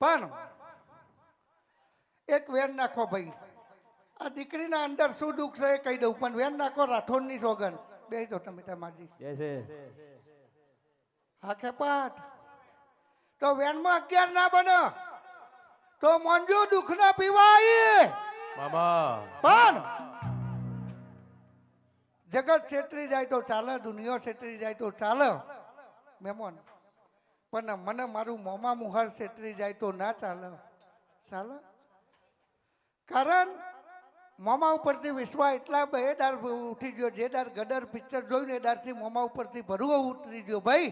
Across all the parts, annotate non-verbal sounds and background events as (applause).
પણ એક વેન નાખો ભાઈ. આ દીકરીના અંદર શું દુઃખ છે એ કહી દઉં પણ વેન નાખો રાઠોડની સોગન બે જો તમે તમારી. હા ખેપાટ તો વેનમાં અગિયાર ના બને. તો મંજુ દુઃખ ના પીવાય. બાબા. પણ જગત છેતરી જાય તો ચાલે દુનિયા છેતરી જાય તો ચાલે. મેમોન. પણ મને મારું મોમા મુહાર છેતરી જાય તો ના ચાલે. ચાલે? કારણ મોમા ઉપરથી વિશ્વા એટલા બે દાર ઉઠી ગયો. જે દાર ગદર પિક્ચર જોઈને એ દારથી મોમા ઉપરથી ભરવો ઉતરી ગયો. ભાઈ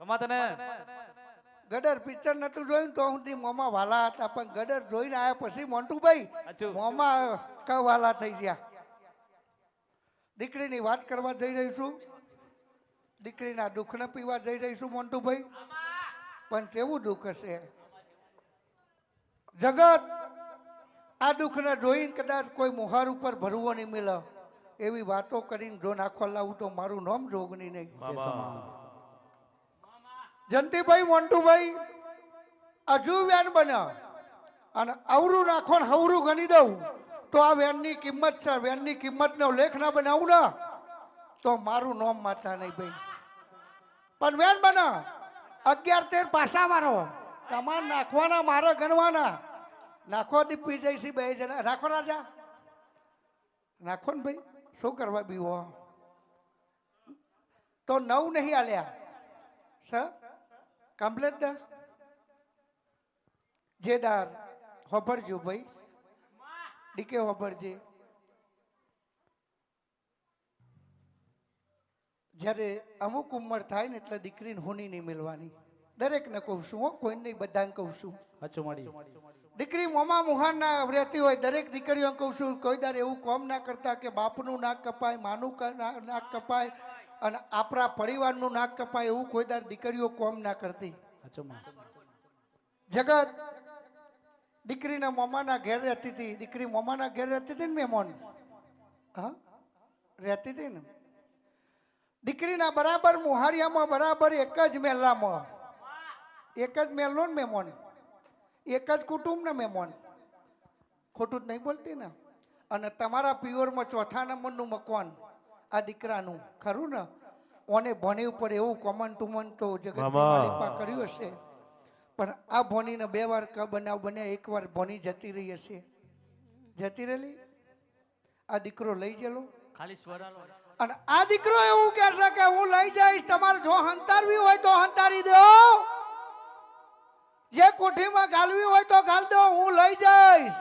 કમા તને ગદર પિક્ચર નતું જોયું તો હું મોમાં વાલા હતા. પણ ગદર જોઈને આવ્યા પછી મોન્ટુભાઈ ભાઈ મોમાં કવાલા થઈ ગયા. દીકરીની વાત કરવા જઈ રહી છું. દીકરીના દુઃખને પીવા જઈ રહીશું મોન્ટુભાઈ. પણ કેવું દુઃખ હશે? જગત આ દુઃખને જોઈને કદાચ કોઈ મોહાર ઉપર ભરવો નહીં મિલે. એવી વાતો કરીને જો નાખવા લાવું તો મારું નામ જોગની નહીં. જંતીભાઈ મોન્ટુભાઈ હજુ વેન બન્યા અને અવરું નાખો ને હવરું ગણી દઉં. તો આ વેનની કિંમત છે. વેનની કિંમતનો લેખ ના બનાવું ને. તો મારું નામ માતા નહીં ભાઈ. પણ વેન બને. અગિયાર, તેર પાસા વાળો તમારે નાખવાના, મારે ગણવાના. નાખો દીપી જઈશી બે જણા. રાખો રાજા. નાખો ને ભાઈ. શું કરવા બીવો? તો નવ નહીં આલ્યા. સર કમ્પ્લેટ દા? જેદાર હોભરજો ભાઈ. ડીકે હોભરજે. જ્યારે અમુક ઉંમર થાય ને એટલે દીકરીને હોની નહીં મિલવાની દરેકને કહું છું હો કોઈને નહીં બધાને કહું છું. હચું મળી દીકરી મોમા મુહાન ના રહેતી હોય દરેક દીકરીઓ કહું છું કોઈ દર એવું કોમ ના કરતા કે બાપનું નાક કપાય માનું નાક કપાય અને આપણા પરિવારનું નાક કપાય એવું કોઈ દર દીકરીઓ કોમ ના કરતી. જગત દીકરીના મોમાના ઘેર રહેતી હતી. દીકરી મોમાના ઘેર રહેતી હતી ને મેમોન હા? રહેતી હતી ને? દીકરીના બરાબર મુહારિયામાં બરાબર એક જ મહેલામાં એક જ મહેલો ને મેમોન. એક જ કુટુંબ ને મેમોન. ખોટું જ નહીં બોલતી ને. અને તમારા પિયોરમાં ચોથા નંબરનું મકવાન આ દીકરાનું. ખરું ને? ઓને ભણી ઉપર એવું કોમન ટુમન તો જગત કર્યું હશે. પણ આ ભોનીને બે વાર ક બનાવ બન્યા એક વાર ભોની જતી રહી હશે. જતી રહેલી? આ દીકરો લઈ ગયેલો? ખાલી સ્વરાલો અને આ દીકરો એવું કહે છે કે હું લઈ જઈશ તમારે જો હંતારવી હોય તો હંતારી દો. જે કોઠીમાં ગાલવી હોય તો ગાલ દો હું લઈ જઈશ.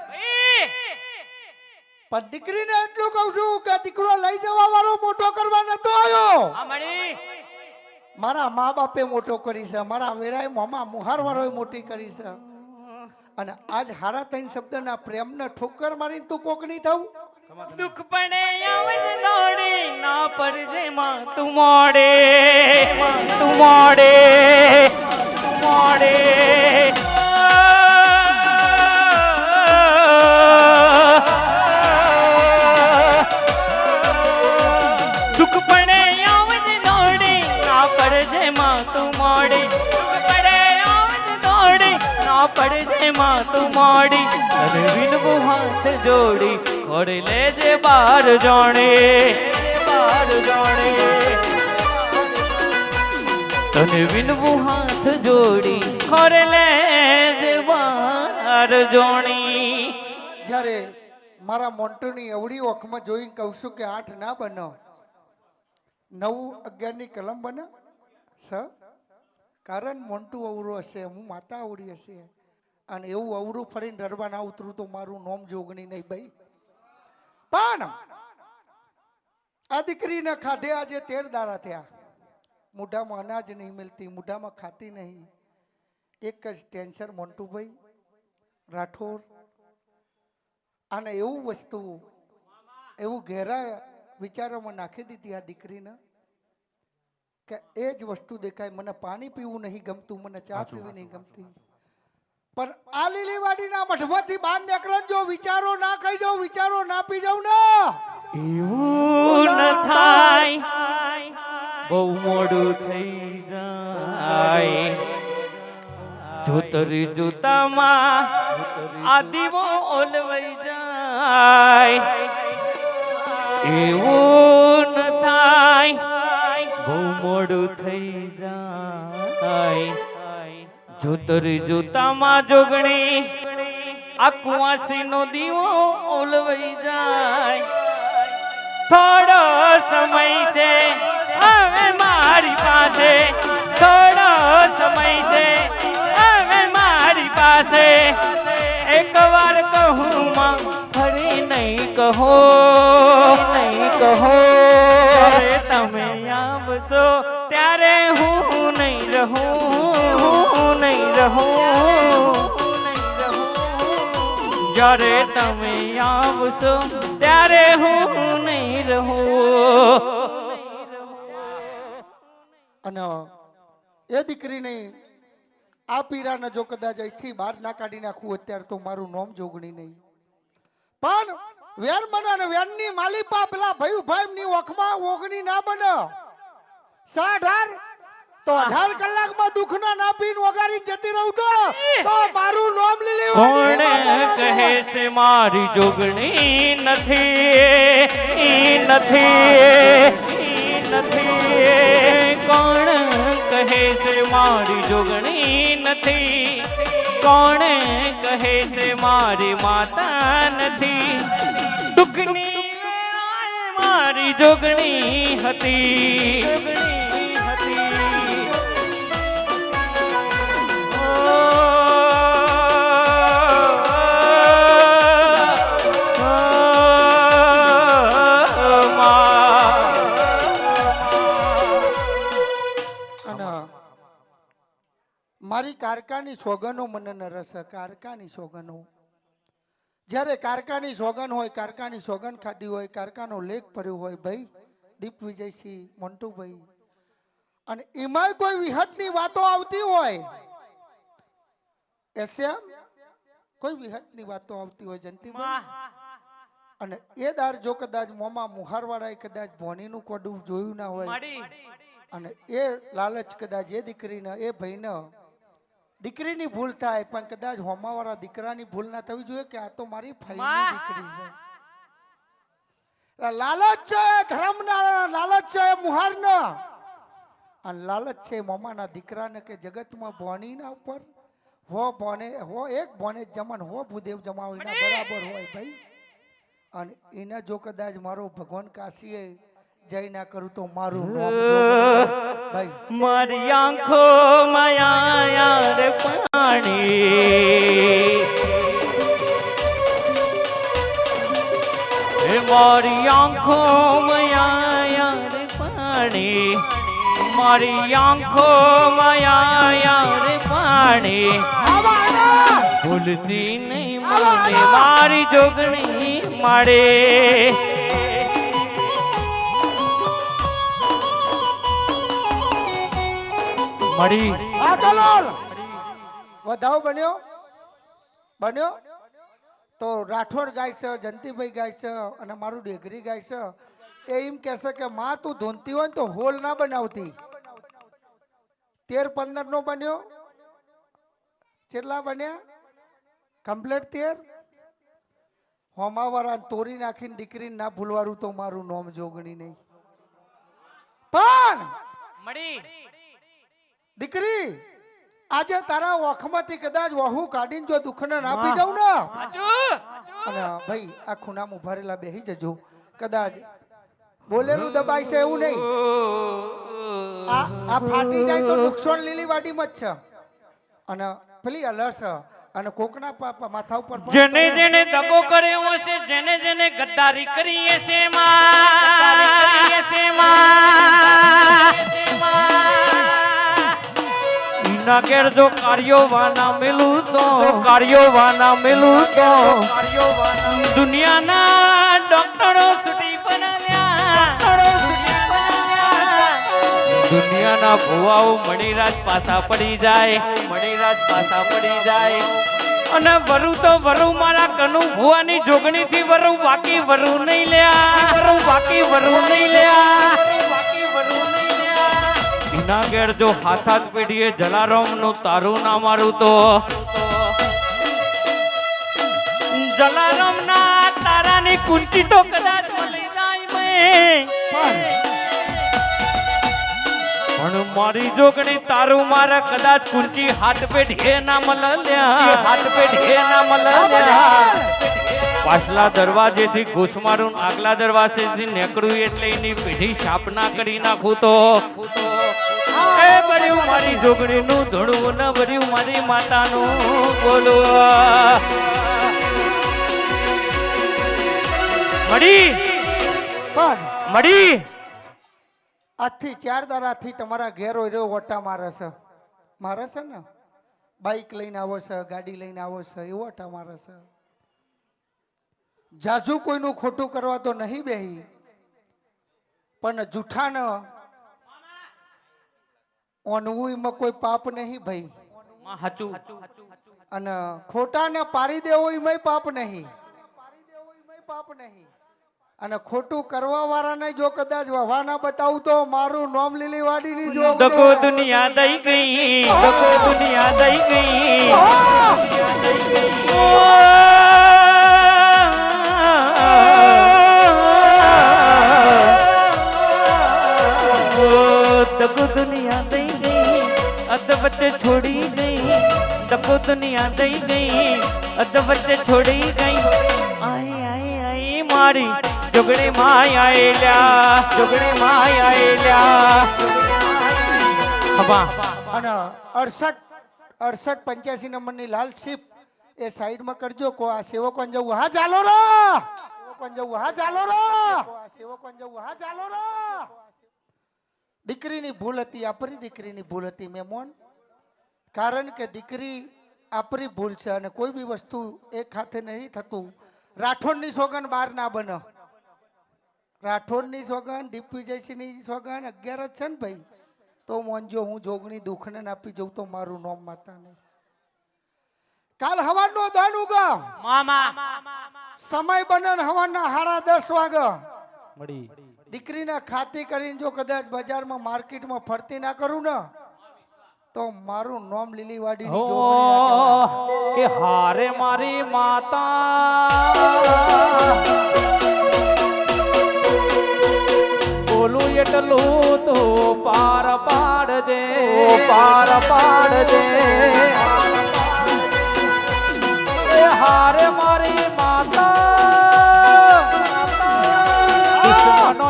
પણ દીકરીને એટલું કહું છું કે દીકરો લઈ જવા વાળો મોટો કરવા નતો આવ્યો. મારા મા બાપે મોટો કરી છે મારા વેરાય મોમા મુહાર વાળોએ મોટી કરી છે. અને આજ હારા થઈને શબ્દના પ્રેમને ઠોકર મારીને તું કોકની થવું? દુઃખ પડે આવજ દોડે. ના પરજે માં તું મોડે. તું મોડે. મોડે. દુઃખ પડે આવજ દોડે. ના પરજે માં તું મોડે. પડે આવજ દોડે. ના પડજે માં તું મોડી. અને હાથ જોડી ખોડી લેજે બાર જાણે. બાર જાણે તને વિનવું હાથ જોડી ખોરે લેજે બાર જોણી. જ્યારે મારા મોન્ટુની અવળી ઓખમાં જોઈને કહું છું કે આઠ ના બનો. નવ અગિયારની કલમ બને. સ. કારણ મોન્ટુ અવરું હશે, હું માતા અવળી હશે. અને એવું અવરું ફરીને રડવા ના ઉતરું તો મારું નોમ જોગણી નહીં ભાઈ. પણ આ દીકરીને ખાધે આજે તેર દારા થયા. મોઢામાં અનાજ નહીં મળતી મોઢામાં ખાતી નહીં. એક જ ટેન્શન મોન્ટુભાઈ રાઠોડ. અને એવું વસ્તુ એવું ઘેરા વિચારોમાં નાખી દીધી આ દીકરીને કે એ જ વસ્તુ દેખાય મને પાણી પીવું નહીં ગમતું મને ચા પીવી નહીં ગમતી. પણ આ લીલીવાડીના મઠમાંથી બહાર નીકળો જો વિચારો ના ખાઈ જાઉં વિચારો ના પી જાઉં ને. એવું ન થાય. બહુ મોડું થઈ જાય. જોતર જોતામાં આ દીવો ઓલવાઈ જાય. એવું ન થાય. બહુ મોડું થઈ જાય. જોતરી જોતામાં જોગણી આ કુવાસીનો દીવો ઓલવાઈ જાય. થોડો સમય છે, હવે મારી પાસે. થોડો સમય છે, હવે મારી પાસે. એક વાર કહું માં, ફરી નહીં કહો નહીં કહો. તમે આવશો ત્યારે હું નહીં રહું, હું નહીં રહું. જ્યારે તમે આવશો, ત્યારે હું નહીં રહું. અને એ દીકરીને આ પીરાને જો કદાચ અહીંથી બહાર ના કાઢી નાખવું અત્યારે તો મારું નોમ જોગણી નહીં. પણ વેર મને વેરની માલિપા પેલા ભાઈ ભાઈ ની ઓખમાં ઓગણી ના બને. સા અઢાર તો અઢાર કલાકમાં દુઃખના ના પીને વગાડી જતી રહું તો? તો મારું નોમ લીલી વાળી કોણ કહે છે મારી જોગણી નથી એ નથી એ નથી. કોણ કહે છે મારી જોગણી નથી? કોણ કહે છે મારી માતા નથી? દુઃખની મારી જોગણી હતી. મારી કારકાની સોગનો મને ન રસ કારકાની સોગનો. જ્યારે કારકાની સોગન હોય કારકાની સોગન ખાધી હોય કારકાનો લેખ ભર્યો હોય ભાઈ દીપ વિજયસિંહ મોન્ટુભાઈ. અને એમાં કોઈ વિહતની વાતો આવતી હોય. એસએમ કોઈ વિહતની વાતો આવતી હોય જંતીભાઈ અને એ દાર જો કદાચ મોમાં મુહારવાળાએ કદાચ ભોનીનું કોડું જોયું ના હોય. અને એ લાલચ કદાચ એ દીકરીને એ ભાઈને દીકરીની ભૂલ થાય પણ કદાચ હોમાવાળા દીકરાની ભૂલ ના થવી જોઈએ કે આ તો મારી ફઈની દીકરી છે. લાલચ છે ધર્મના લાલચ છે મુહારના. અને લાલચ છે મમાના દીકરાને કે જગતમાં ભોનીના ઉપર. હો ભણે હો એક ભણે જમન હો ભૂદેવ જમાવીના બરાબર હોય ભાઈ. અને એને જો કદાચ મારો ભગવાન કાશીએ જય ના કરું તો મારું (laughs) ભાઈ. મારી આંખો માયા પાણી. મારી આંખો માયા પાણી. મારી આંખો માયા પાણી! ભૂલતી નહીં મારી જોગણી માડે મળી. આ કલોલ વધાવ બન્યો? બન્યો? તો રાઠોડ ગાય છે જંતીભાઈ ગાય છે અને મારું ડેગરી ગાય છે. એ એમ કહેશે કે માં તું ધૂનતી હોય ને તો હોલ ના બનાવતી. તેર પંદર નો બન્યો. કેટલા બન્યા? કમ્પ્લેટ તેર? હોમાવાળા તોરી નાખીને દીકરીને ના ભૂલવાનું તો મારું નોમ જોગણી નહીં. પણ મળી. દીકરી આજે તારા ઓખમાંથી કદાચ વહુ કાઢીને જો દુઃખને ના આપી જાઉં ને? અને ભાઈ આ ખૂણામાં ઉભારેલા બેહી બેસી જજો. કદાચ બોલેલું દબાય છે એવું નહીં. આ આ ફાટી જાય તો નુકસાન લીલી વાડીમાં જ છે. અને પેલી અલસ અને કોકના પા- પા- માથા ઉપર પણ જેને જેને દગો કર્યો છે જેને જેને ગદ્દારી કરીએ છે માં. કરી હશે માં. ઈના કેર જો કાર્યો વાના મિલું તો. કાર્યો વાના મિલું તો. દુનિયાના ડોક્ટરો છૂટી બનાવ્યા દુનિયાના ભુવાઓ મણિરાજ પાછા પડી જાય. મણિરાજ પાછા પડી જાય. અને વરુ તો વરુ મારા કનુ ભુવાની જોગણી થી વરુ બાકી વરુ નહીં લ્યા. વરુ બાકી વરુ નહીં લ્યા. ઘેર જો હાથ હાથ પેઢીએ જલારામનું તારું ના મારું તો. જલારામ ના તારાની કુંચી તો કદાચ મળી જાય પણ મારી જોગણી તારું મારા કદાચ કુંચી હાથ પેઢીએ ના મળલ્યા હાથ પેઢીએ ના મળલ્યા પાછલા દરવાજેથી ઘૂસ મારું આગલા દરવાજેથી નીકળું એટલે એની પેઢી સ્થાપના કરી નાખું તો. એ બળ્યું મારી જોગણીનું ધૂણવું ન ભર્યું મારી માતાનું. બોલો. મળી? પણ મળી? આજથી ચાર દારાથી તમારા ઘેર હોય ઓટા મારે છે. મારે છે ને? બાઈક લઈને આવો છે ગાડી લઈને આવો છે એવો ઓટા મારે છે. જાજુ કોઈનું ખોટું કરવા તો નહીં બેહી પણ જૂઠાને ઓનવું એમાં કોઈ પાપ નહીં ભાઈ. હાચું. અને ખોટાને પારી દેવો એમાંય પાપ નહીં. પાપ નહીં અને ખોટું કરવા વાળાને જો કદાચ વહાના બતાવું તો મારું નોમ લીલી વાડી ની જો દકો દુનિયા દઈ ગઈ દકો દુનિયા દઈ ગઈ. દુનિયા દઈ ગઈ અધ વચ્ચે છોડી ગઈ. આઈ આઈ આઈ મારી જોગણે માય આયેલા જોગણે માય આયેલા હવા અને અડસઠ અડસઠ પંચ્યાસી નંબરની લાલ શીપ એ સાઈડમાં કરજો કો આ સેવકોન જવું. હા ચાલો રો! સેવકોન જવું. હા ચાલો રો! આ સેવકોન જવું. હા ચાલો રો! દીકરીની ભૂલ હતી આપણી દીકરીની ભૂલ હતી મેમોન. કારણ કે દીકરી આપણી ભૂલ છે અને કોઈ બી વસ્તુ એક હાથે નહીં થતું. રાઠોડની સોગન બહાર ના બને. રાઠોડની સોગન દિગ્વિજયસિંહની સોગન અગિયાર જ છે ને ભાઈ. તો મોંજો હું જોગણી દુઃખને આપી જઉં તો મારું નામ માતા નહીં. કાલ હવાનો ધન ઉગા. મામા. સમય બને હવાના હાડા દસ વાગે. મળી. દીકરીને ખાતી કરીને જો કદાચ બજારમાં માર્કેટમાં ફરતી ના કરું ને તો મારું નામ લીલીવાડી હો કે હારે મારી માતા. બોલું એટલું તો પાર પાડજે. પાર પાડજે. હારે મારી માતા.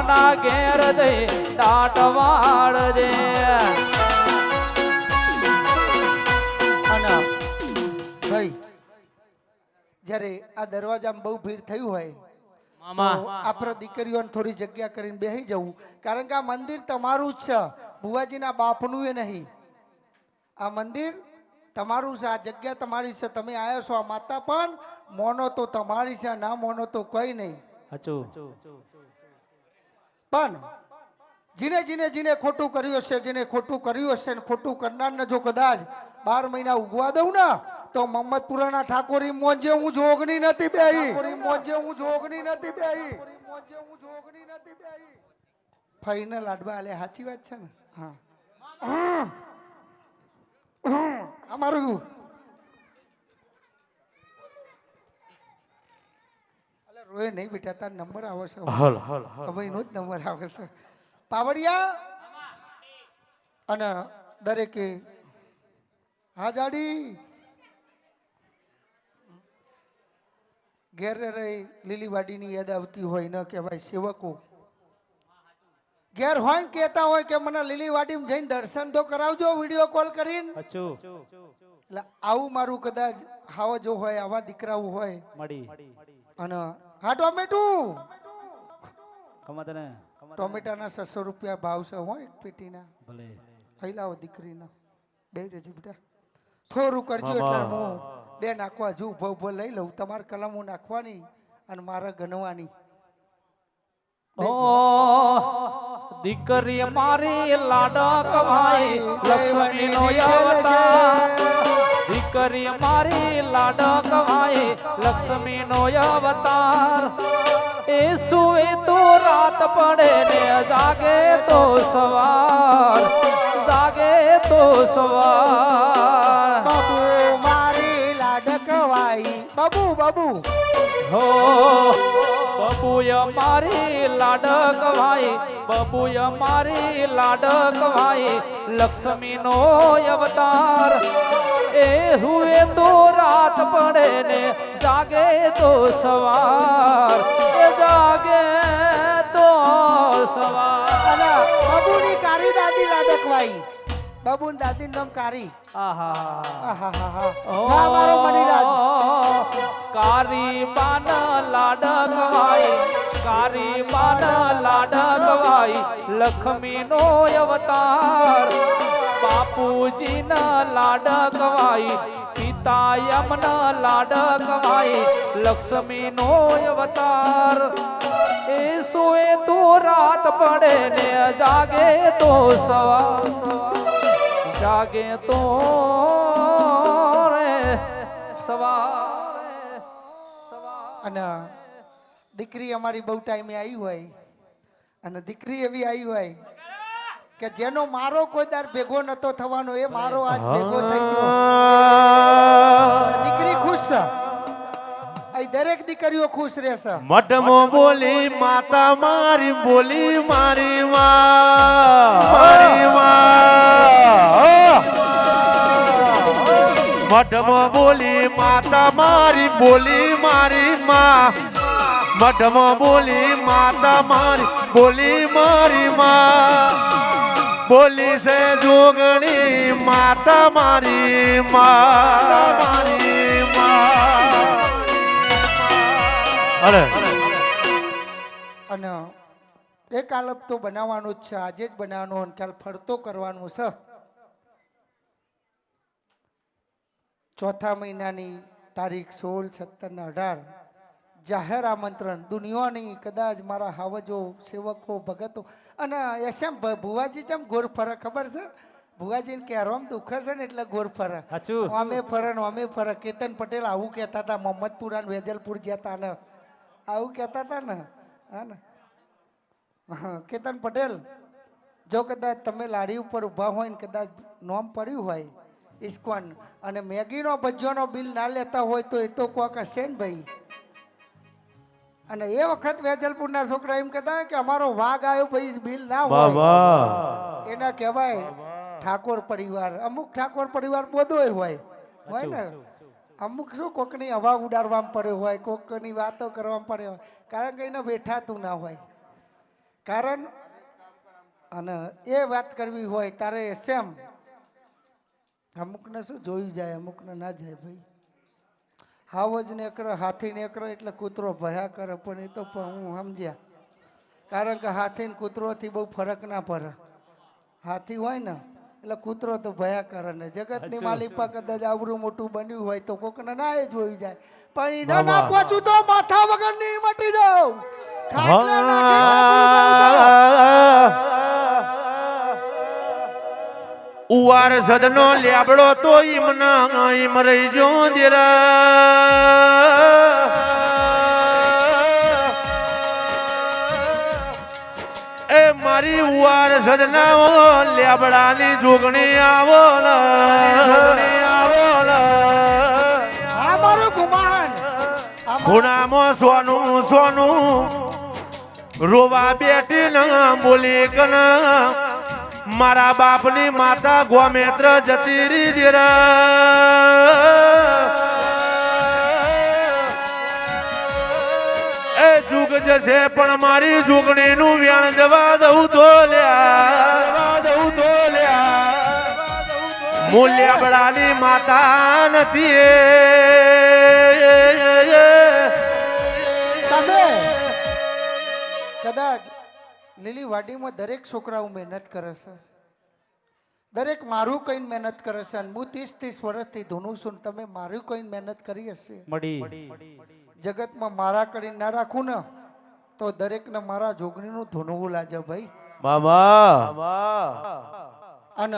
ના ઘેર દે દાટ વાળજે. જ્યારે આ દરવાજામાં બહુ ભીડ થયું હોય મામા. દીકરીઓને થોડી જગ્યા કરીને બેસી જવું. કારણ કે આ મંદિર તમારું જ છે. ભુવાજીના બાપનું એ નહીં. આ મંદિર તમારું છે. આ જગ્યા તમારી છે. તમે આવ્યા છો આ માતા પણ મોનો તો તમારી છે ના મોનો તો કઈ નહીં. પણ જીને જીને જીને ખોટું કર્યું હશે જેને ખોટું કર્યું હશે ને ખોટું કરનારને જો કદાચ બાર મહિના ઉગવા દઉં ને તો મમ્મદપુરાના ઠાકોરી મોંજે હું જોગણી નથી બેહી. મોંજે હું જોગણી નથી બેહી મોંજે હું જોગણી નથી બેહી. ફઈને લાડવા આલે સાચી વાત છે ને? હા. અમારું અલે રોય નહીં બેટા તાર નંબર આવે છે. હલ હલ હલ. હવે એનો જ નંબર આવે છે. પાવડિયા અને દરેકે હા જાડી ઘેર રહી લીલીવાડીની યાદ આવતી હોય ન કહેવાય સેવકો. ઘેર હોય ને કહેતા હોય કે મને લીલીવાડીમાં જઈને દર્શન તો કરાવજો વીડિયો કોલ કરીને. એટલે આવું મારું કદાચ હાવ જો હોય આવા દીકરાઓ હોય. મળી. અને હા ટોમેટું. ટોમેટાના છસો રૂપિયા ભાવ છે હોય એક પેટીના. ભલે. લાવો દીકરીના. બે રેજી બેટા. થોડું કરજો એટલે હું બે નાખવા જો ઊભો ઊભો લઈ લઉં. તમારે કલમો નાખવાની અને મારે ગણવાની. દીકરી મારી લાડા કમાઈ લક્ષ્મી નો અવતાર દીકરી મારી લાડા કમાઈ લક્ષ્મી નો અવતાર એ સુએ તો રાત પડે ને જાગે તો સવાર. જાગે તો સવાર. લાડકવાઈ બાબુ બાબુ. હો બબુય મારી લાડકવાઈ બબુય મારી લક્ષ્મી લક્ષ્મીનો અવતાર. એ હુએ તો રાત પડે ને જાગે તો સવાર. એ જાગે તો સવાર. બાબુની કારી દાદી લાડકવાઈ બાબુની દાદી નામ કારી. ના મારો મણીરાજ કારી બાન લાડકવાઈ કારી બાન લાડકવાઈ લક્ષ્મીનો અવતાર. બાપુજીના લાડકવાઈ પિતા યમના લાડકવાઈ લક્ષ્મીનો અવતાર. એ સોએ તો રાત પડે ને જાગે તો સવાર. જાગે તો રે સવારે અને દીકરી અમારી બહુ ટાઈમે આવી હોય. અને દીકરી એવી આવી હોય કે જેનો મારો કોઈ દાર ભેગો નતો થવાનો એ મારો આજ ભેગો થઈ ગયો. દીકરી ખુશ છે. અહીં દરેક દીકરીઓ ખુશ રહેશે. મઢમો બોલી માતા મારી બોલી મારી માં મઢમો બોલી માતા, મારી બોલી મારી માં. મઢમો બોલી માતા, મારી બોલી મારી માં. બોલી છે જોગણી માતા, મારી મારી અરે. અને એક આલપ તો બનાવવાનો જ છે, આજે જ બનાવવાનો અને કાલ ફરતો કરવાનું છે. ચોથા મહિનાની તારીખ સોળ સત્તર ને અઢાર. જાહેર આમંત્રણ. દુનિયાની કદાચ મારા હાવજો સેવકો ભગતો અને એસેમ ભુવાજી ચમ ગોર ફરે ખબર છે? ભુવાજીને કહેરોમ દુખે છે ને એટલે ગોર ફરે. અમે ફરે ને અમે ફરે. કેતન પટેલ આવું કહેતા હતા મોહમ્મદપુરા ને વેજલપુર જતા ને. આવું કહેતા હતા ને? હા ને? હા, કેતન પટેલ જો કદાચ તમે લારી ઉપર ઊભા હોય ને કદાચ નોમ પડ્યું હોય ઇસ્કોન અને મેગીનો ભજ્જોનો બિલ ના લેતા હોય તો એ તો કોક હશે ને ભાઈ. અને એ વખત વેજલપુરના છોકરા એમ કહેતા કે અમારો વાઘ આવ્યો ભાઈ બિલ ના હોય. એના કહેવાય ઠાકોર પરિવાર. અમુક ઠાકોર પરિવાર બધોય હોય. હોય ને? અમુક શું કોકની હવા ઉડાડવામાં પડ્યો હોય કોકની વાતો કરવામાં પડે હોય. કારણ કે એને બેઠાતું ના હોય. કારણ અને એ વાત કરવી હોય તારે સેમ અમુકને શું જોઈ જાય અમુકને ના જાય ભાઈ. હાવજ ને એકરો હાથી ને એકરો એટલે કૂતરો ભયા કરે પણ એ તો હું સમજ્યા. કારણ કે હાથી ને કૂતરોથી બહુ ફરક ના પડે. હાથી હોય ને એટલે કૂતરો તો ભયા કરે ને. જગતની માલિપા કદાચ આવરું મોટું બન્યું હોય તો કોકને ના એ જોઈ જાય. પણ એ ના. પહોંચું તો માથા વગરની મટી જાઉં. ઉવાર સદનો લેબડો તો ઈમના ઈમ રહી જો એ મારી ઉવાર સદના લેબડાની જોગણી આવો ખૂણામાં સોનું સોનું. રોવા બેટી ના બોલી કન મારા બાપની માતા ગોમેત્ર જતી રી. એ જુગ જશે પણ મારી જુગણીનું વ્યાણ જવા દઉં તો લ્યા. દઉં તો લ્યા મૂલ્ય બળાની માતા નથી કદાચ લીલી વાડીમાં દરેક છોકરાઓ મહેનત કરે છે. દરેક મારું કઈ મહેનત કરે છે અને હું ત્રીસ ત્રીસ વર્ષથી ધૂનું છું તમે મારું કઈ મહેનત કરી હશે? મળી. જગતમાં મારા કરીને ના રાખું ને તો દરેકને મારા જોગણીનું ધૂનવું લાજે ભાઈ. બાબા. અને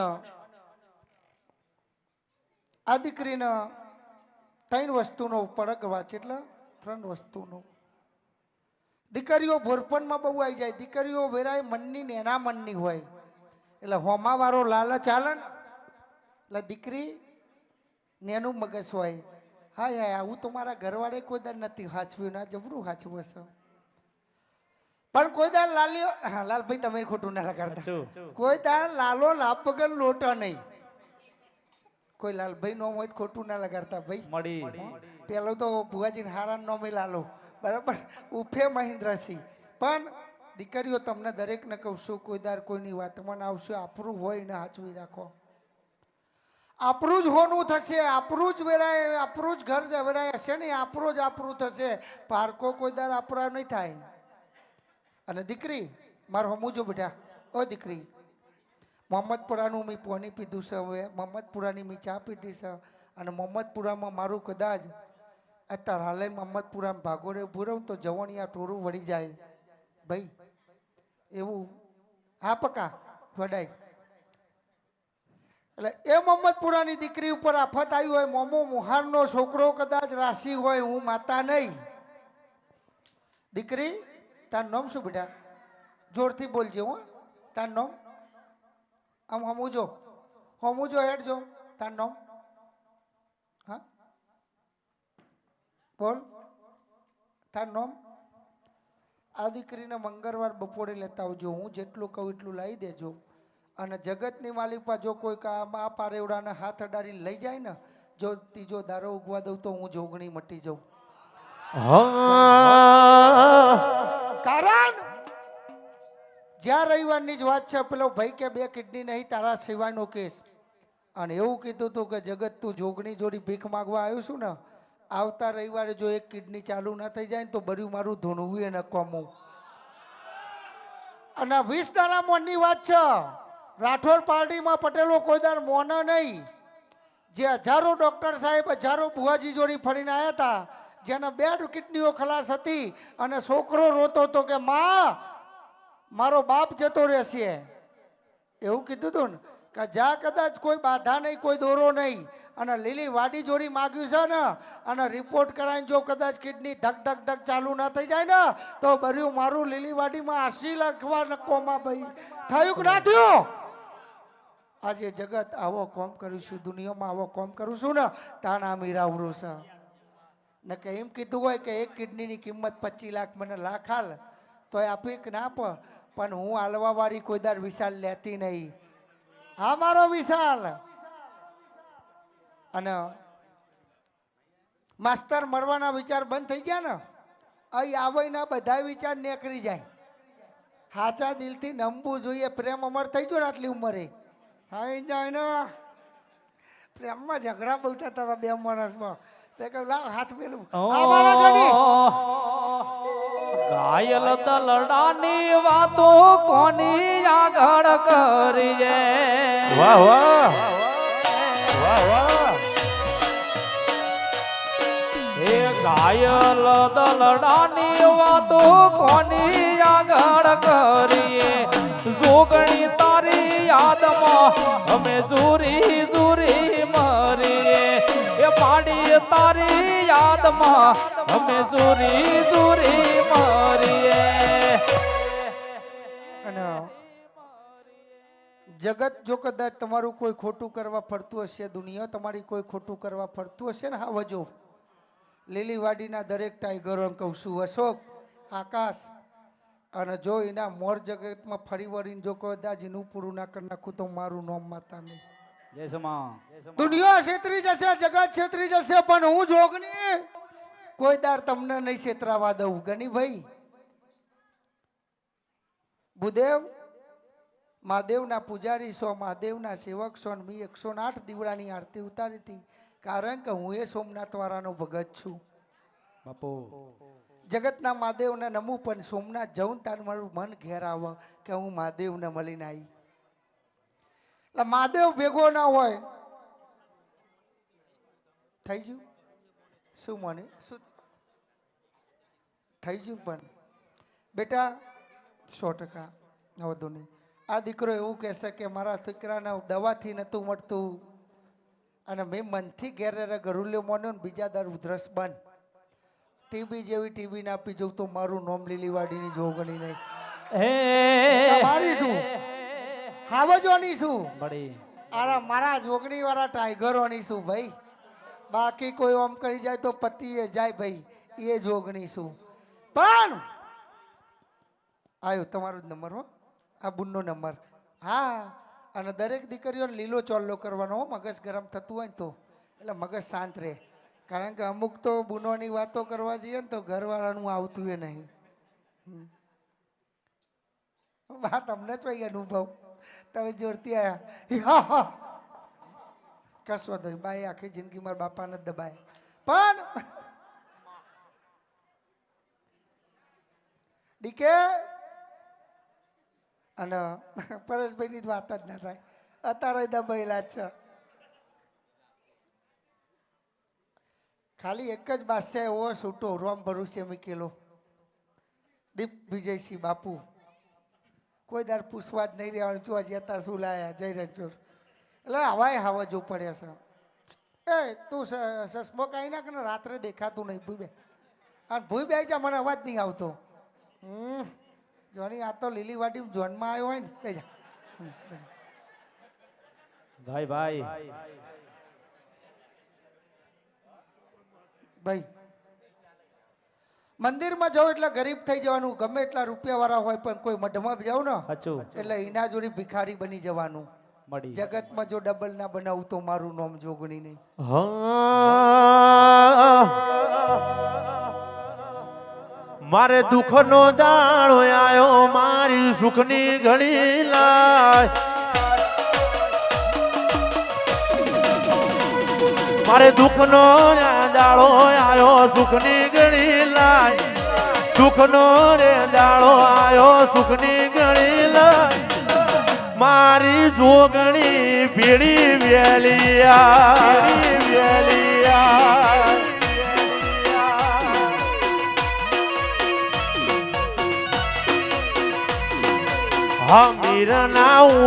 આ દીકરીના ત્રણ વસ્તુનો પડક વાંચે એટલે ત્રણ વસ્તુનો દીકરીઓ ભોરપણમાં બહુ આવી જાય. દીકરીઓ વેરાય મનની ને એના મનની હોય. એટલે હોમાવાળો લાલચ ચાલે ને. એટલે દીકરી નેનું મગજ હોય. હા હા આવું તો મારા ઘરવાળે કોઈ દર નથી હાચવ્યું ના જબરું હાચવું હશે પણ કોઈ દાર લાલ્યો હા લાલભાઈ તમે ખોટું ના લગાડતા. કોઈ દાર લાલો લાભ વગર લોટો નહીં. કોઈ લાલભાઈ નોમ હોય ખોટું ના લગાડતા ભાઈ. પેલો તો ભુવાજીને હારા નોમે લાલો બરાબર? ઉફે મહેન્દ્રસિંહ. પણ દીકરીઓ, તમને દરેકને કહું છું, કોઈ દાર કોઈની વાતમાં આવશે, આપણું હોય ને હાચવી રાખો. આપણું જ હોનું થશે, આપણું જ વેરાય, આપણું જ ઘર વેરાય હશે ને, આપણું જ આપણું થશે. પારકો કોઈ દાર આપણા નહીં થાય. અને દીકરી, મારો હમું જો બેટા. ઓ દીકરી, મોહમ્મદપુરાનું મેં પોની પીધું છે હવે. મોહમ્મદપુરાની મેં ચા પીધી છે. અને મોહમ્મદપુરામાં મારું કદાચ અત્યારે હાલે મોહમ્મદપુરામાં ભાગોરે ઊભું તો જવણિયા ટોરું વળી જાય. ભાઈ, એવું હા પકા વડાય. એટલે એ મોહમ્મદપુરાની દીકરી ઉપર આફત આવી હોય, મોમો મુહારનો છોકરો કદાચ રાશિ હોય, હું માતા નહીં. દીકરી, તાર નામ શું બેટા? જોરથી બોલજો હો. તાર નામ? આમ હમુજો હમુજો હેડજો તાર નામ હા બોલ તાર નોમ? આ દીકરીને મંગળવાર બપોરે લેતા આવજો. હું જેટલું કહું એટલું લાવી દેજો. અને જગતની માલિકા જો કોઈ કામ આ પારેવડાને હાથ અડાડીને લઈ જાય ને જો ત્રીજો દારો ઉગવા દઉં તો હું જોગણી મટી જાઉં. હા. કારણ જ્યાં રવિવારની જ વાત છે પેલો ભાઈ કે બે કિડની નહીં તારા સિવાયનો કેસ. અને એવું કીધું હતું કે જગત તું જોગણી જોડી ભીખ માગવા આવ્યું છું ને આવતા રવિવારે જો એક કિડની ચાલુ ના થઈ જાય ને તો બર્યું મારું ધૂણવું એને કોમું અને વીસ દાડા મોનની વાત છે. રાઠોડ પાર્ટીમાં પટેલો કોઈ દર મોન નહીં. જે હજારો ડોક્ટર સાહેબ, હજારો ભુવાજી જોડી ફરીને આવ્યા હતા, જેના બે કિડનીઓ ખલાસ હતી અને છોકરો રોતો હતો કે, માં, મારો બાપ જતો રહેશે. એવું કીધું હતું ને, કે જ્યાં કદાચ કોઈ બાધા નહીં, કોઈ દોરો નહીં અને લીલી વાડી જોડી માગ્યું છે ને, અને રિપોર્ટ કરાવીને જો કદાચ કિડની ધક ધક ધક ચાલુ ના થઈ જાય ને, તો ભર્યું મારું લીલી વાડીમાં આસી લખવા નકોમાં ભાઈ. થયું કે ના થયું? આજે જગત આવો કોમ કરીશું દુનિયામાં આવો કોમ કરું છું ને, તાના મીરાવરું છે. ને કે એમ કીધું હોય કે એક કિડનીની કિંમત પચીસ લાખ મને લાખ હાલ તો એ આપી કે ના પણ હું આલવાવાળી કોઈ દર વિશાલ લેતી નહીં. હા, મારો વિશાલ અને માસ્તર મરવાના વિચાર બંધ થઈ ગયા ને અહીં આવીને બધા વિચાર નીકળી જાય. હાચા દિલથી નમવું જોઈએ. પ્રેમ અમર થઈ ગયો ને આટલી ઉંમરે. થઈ જાય ને પ્રેમમાં ઝઘડા બહુ થતા હતા બે માણસમાં. તે કહ્યું લાવ હાથ મેલું. ઘાયલ દલડાની વાતો કોની આગળ કરીએ? વાહ વાહ. વાહ વાહ. હે દલડાની વાતો કોની આગળ કરીએ જોગણી તારી યાદમાં અમે જુરી જુરી મરીએ એ પાડી તારી યાદમાં અમે જુરી જુરી મરીએ જગત જો કદાચ તમારું કોઈ ખોટું કરવા ફરતું હશે, દુનિયા તમારી કોઈ ખોટું કરવા ફરતું હશે ને, હા, વજો. લીલીવાડીના દરેક ટાઈગરો કહું છું અશોક આકાશ અને જો એના મોર જગતમાં ફરી વળીને જો કદાચ એનું પૂરું ના કરી નાખું તો મારું નામ માતા નહીં. દુનિયા છેતરી જશે જગત છેતરી જશે પણ હું જોગની કોઈ દાર તમને નહીં છેતરાવા દઉં ગણી ભાઈ. ભૂદેવ મહાદેવના પૂજારી છો મહાદેવના સેવક છો મેં એકસો આઠ દીવડાની આરતી ઉતારી હતી. કારણ કે હું એ સોમનાથ વાળાનો ભગત છું. બાપુ. જગતના મહાદેવને નમું પણ સોમનાથ જઉં તાર મારું મન ઘેર આવે કે હું મહાદેવને મળીને આવી એટલે મહાદેવ ભેગો ના હોય. થઈ ગયું? શું મને? શું? થઈ ગયું પણ. બેટા સો ટકા વધુ નહીં. આ દીકરો એવું કહેશે કે મારા દીકરાને દવાથી નહોતું મળતું. અને મેં મનથી ઘેરે ગરુલ્યો માન્યો ને બીજા દર ઉધરસ બંધ ટીબી જેવી ટીબી ના આપી જવું તો મારું નોમ લીલીવાડીની જોગણી નહીં. હે તમારી શું? હાવજોની શું? અરે મારા જોગણી વાળા ટાઈગરોની શું ભાઈ? બાકી કોઈ આમ કરી જાય તો પતિએ જાય ભાઈ એ જોગણી શું? પણ આવ્યો તમારો જ નંબર હો આ બુનનો નંબર. હા અને દરેક દીકરીઓને લીલો ચોલ્લો કરવાનો મગજ ગરમ થતું હોય ને તો. એટલે મગજ શાંત રહે. કારણ કે અમુક તો બુનોની વાતો કરવા જઈએ ને તો ઘરવાળાનું આવતું એ નહીં. વાત અમને જ ભાઈ અનુભવ. તમે જોરતી આવ્યા હા હા. કશો નહીં. આખી જિંદગી મારા બાપાને જ દબાય. પણ ડીકે અને પરેશભાઈની જ વાત જ ના થાય. અત્યારે દબાયેલા છે. ખાલી એક જ બાદશાહ એવો છૂટો રોમ ભરુસે મૂકેલો. દીપ વિજયસિંહ બાપુ. કોઈ દર પૂછવા જ નહીં રહેવાનું, જોવા જતા શું લાયા, જય રણછોડ. એટલે હવાય હવા જો પડે છે. એ, તું સસમો કાંઈ નાખ ને રાત્રે દેખાતું નહીં, ભૂઈ બે. અને ભૂઈ બે જા મને અવાજ નહીં આવતો. હમ. જોની આ તો લીલી વાટી જોનમાં આવ્યો હોય ને બે જા. હમ, બે જા. ભાઈ ભાઈ. ભાઈ મંદિરમાં જાઓ એટલે ગરીબ થઈ જવાનું ગમે એટલા રૂપિયાવાળા હોય પણ કોઈ મઢમાં જાઓ ને એટલે એના જોડી ભિખારી બની જવાનું. મળી જગતમાં જો ડબલ ના બનાવું તો મારું નામ જોગણી નહીં. હા. મારે દુઃખનો દાણો આયો, મારી સુખની ઘડી લાય. મારે દુઃખનો દાડો આયો, સુખની ઘડી લાય. દુઃખનો રે દાડો આયો, સુખની ઘડી લાય. મારી જોગણી ભીડી વેલિયા વેલિયા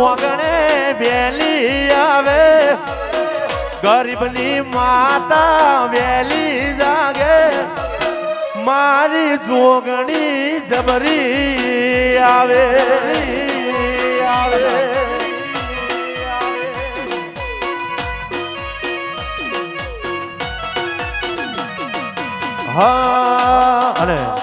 વગણે વેલી આવે. ગરીબની માતા વેલી જાગે. મારી જોગણી જબરી આવે આવે. હા અને